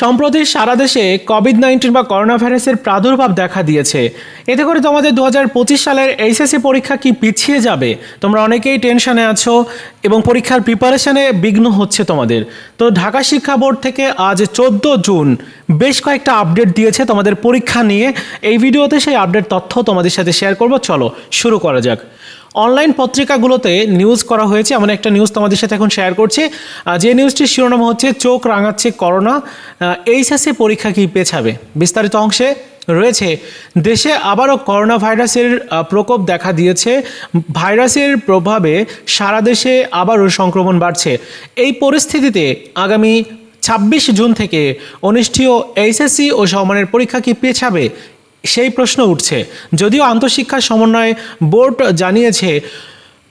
সম্প্রতি সারা দেশে Covid nineteen বা করোনা ভাইরাসের প্রাদুর্ভাব দেখা দিয়েছে। এতে করে তোমাদের দু হাজার পঁচিশ সালের এইচএসসি পরীক্ষা কি পিছিয়ে যাবে? তোমরা অনেকেই টেনশনে আছো এবং পরীক্ষার প্রিপারেশনে বিঘ্ন হচ্ছে তোমাদের। তো ঢাকা শিক্ষা বোর্ড থেকে আজ চোদ্দ জুন বেশ কয়েকটা আপডেট দিয়েছে তোমাদের পরীক্ষা নিয়ে। এই ভিডিওতে সেই আপডেট তথ্য তোমাদের সাথে শেয়ার করব। চলো, শুরু করা যাক। অনলাইন পত্রিকাগুলোতে নিউজ করা হয়েছে, এমন একটা নিউজ তোমাদের সাথে এখন শেয়ার করছি। যে নিউজটির শিরোনাম হচ্ছে, চোখ রাঙাচ্ছে করোনা এইচএসসি পরীক্ষা কি পেছাবে? বিস্তারিত অংশে রয়েছে, দেশে আবারও করোনা ভাইরাসের প্রকোপ দেখা দিয়েছে। ভাইরাসের প্রভাবে সারা দেশে আবারও সংক্রমণ বাড়ছে। এই পরিস্থিতিতে আগামী ছাব্বিশ জুন থেকে অনুষ্ঠেয় এইচএসসি ও সমমানের পরীক্ষা কি পেছাবে? সেই প্রশ্ন উঠছে। যদিও আন্তঃশিক্ষা সমন্বয় বোর্ড জানিয়েছে,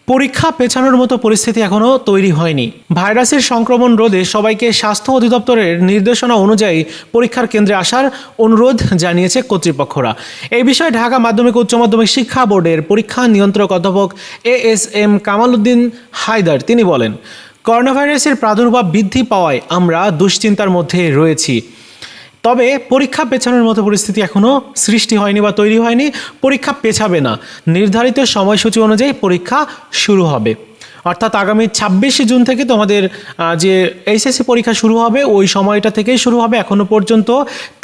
পরীক্ষা পেছানোর মতো পরিস্থিতি এখনও তৈরি হয়নি। ভাইরাসের সংক্রমণ রোধে সবাইকে স্বাস্থ্য অধিদপ্তরের নির্দেশনা অনুযায়ী পরীক্ষার কেন্দ্রে আসার অনুরোধ জানিয়েছে কর্তৃপক্ষরা। এই বিষয়ে ঢাকা মাধ্যমিক উচ্চ মাধ্যমিক শিক্ষা বোর্ডের পরীক্ষা নিয়ন্ত্রক অধ্যাপক A S M Kamaluddin Haider তিনি বলেন করোনা ভাইরাসের প্রাদুর্ভাব বৃদ্ধি পাওয়ায় আমরা দুশ্চিন্তার মধ্যে রয়েছি। তবে পরীক্ষা পেছানোর মতো পরিস্থিতি এখনও সৃষ্টি হয়নি বা তৈরি হয়নি, পরীক্ষা পেছাবে না। নির্ধারিত সময়সূচি অনুযায়ী পরীক্ষা শুরু হবে। অর্থাৎ আগামী ছাব্বিশে জুন থেকে তোমাদের যে এইচএসসি পরীক্ষা শুরু হবে, ওই সময়টা থেকেই শুরু হবে। এখনও পর্যন্ত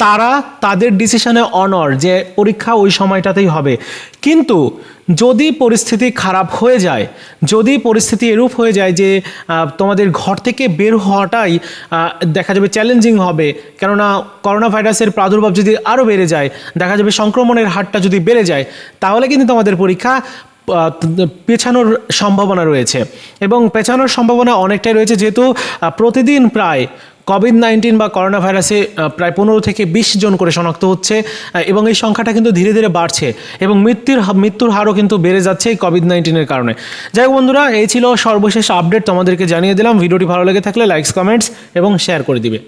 তারা তাদের ডিসিশনে অনর যে পরীক্ষা ওই সময়টাতেই হবে। কিন্তু যদি পরিস্থিতি খারাপ হয়ে যায়, যদি পরিস্থিতি এরূপ হয়ে যায় যে তোমাদের ঘর থেকে বের হওয়াটাই দেখা যাবে চ্যালেঞ্জিং হবে, কেননা করোনা ভাইরাসের প্রাদুর্ভাব যদি আরও বেড়ে যায়, দেখা যাবে সংক্রমণের হারটা যদি বেড়ে যায়, তাহলে কিন্তু তোমাদের পরীক্ষা পেছানোর সম্ভাবনা রয়েছে। এবং পেছানোর সম্ভাবনা অনেকটাই রয়েছে যেহেতু প্রতিদিন প্রায় কোভিড নাইন্টিন বা করোনা ভাইরাসে প্রায় পনেরো থেকে বিশ জন করে শনাক্ত হচ্ছে এবং এই সংখ্যাটা কিন্তু ধীরে ধীরে বাড়ছে এবং মৃত্যুর মৃত্যুর হারও কিন্তু বেড়ে যাচ্ছে এই কোভিড নাইন্টিনের কারণে। যাই বন্ধুরা, এই ছিল সর্বশেষ আপডেট তোমাদেরকে জানিয়ে দিলাম। ভিডিওটি ভালো লেগে থাকলে লাইকস কমেন্টস এবং শেয়ার করে দিবে।